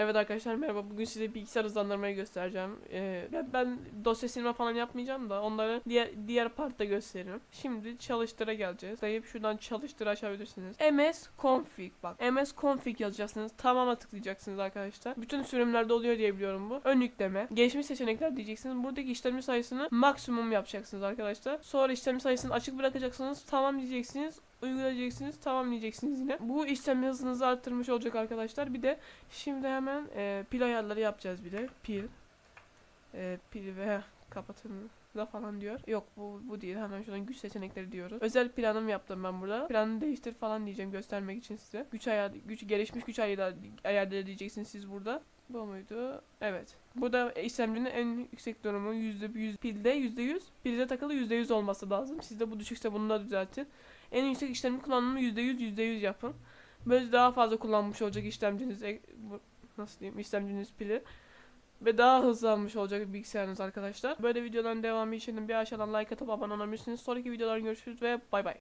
Evet arkadaşlar merhaba. Bugün size bilgisayar hızlandırmayı göstereceğim. Ee, ben- ben dosya silme falan yapmayacağım da onları diğer diğer partta gösteririm. Şimdi çalıştıra geleceğiz. Dayıp şuradan çalıştır açabilirsiniz. MS config bak. MS config yazacaksınız. Tamama tıklayacaksınız arkadaşlar. Bütün sürümlerde oluyor diye biliyorum bu. Ön yükleme. Gelişmiş seçenekler diyeceksiniz. Buradaki işlemci sayısını maksimum yapacaksınız arkadaşlar. Sonra işlemci sayısını açık bırakacaksınız. Tamam diyeceksiniz uygulayacaksınız tamam diyeceksiniz yine. Bu işlem hızınızı arttırmış olacak arkadaşlar. Bir de şimdi hemen e, pil ayarları yapacağız bir de. Pil. E, pil ve kapatın da falan diyor. Yok bu bu değil. Hemen şuradan güç seçenekleri diyoruz. Özel planım yaptım ben burada. Planı değiştir falan diyeceğim göstermek için size. Güç ayar güç gelişmiş güç ayarları ayarları diyeceksiniz siz burada. Bu muydu? Evet. Burada işlemcinin en yüksek durumu %100 pilde %100 pilde takılı %100 olması lazım. Sizde bu düşükse bunu da düzeltin. En yüksek işlemci kullanımını %100 %100 yapın. Böyle daha fazla kullanmış olacak işlemciniz e, bu, nasıl diyeyim işlemciniz pili ve daha hızlanmış olacak bilgisayarınız arkadaşlar. Böyle videoların devamı için bir aşağıdan like atıp abone olabilirsiniz. Sonraki videolarda görüşürüz ve bay bay.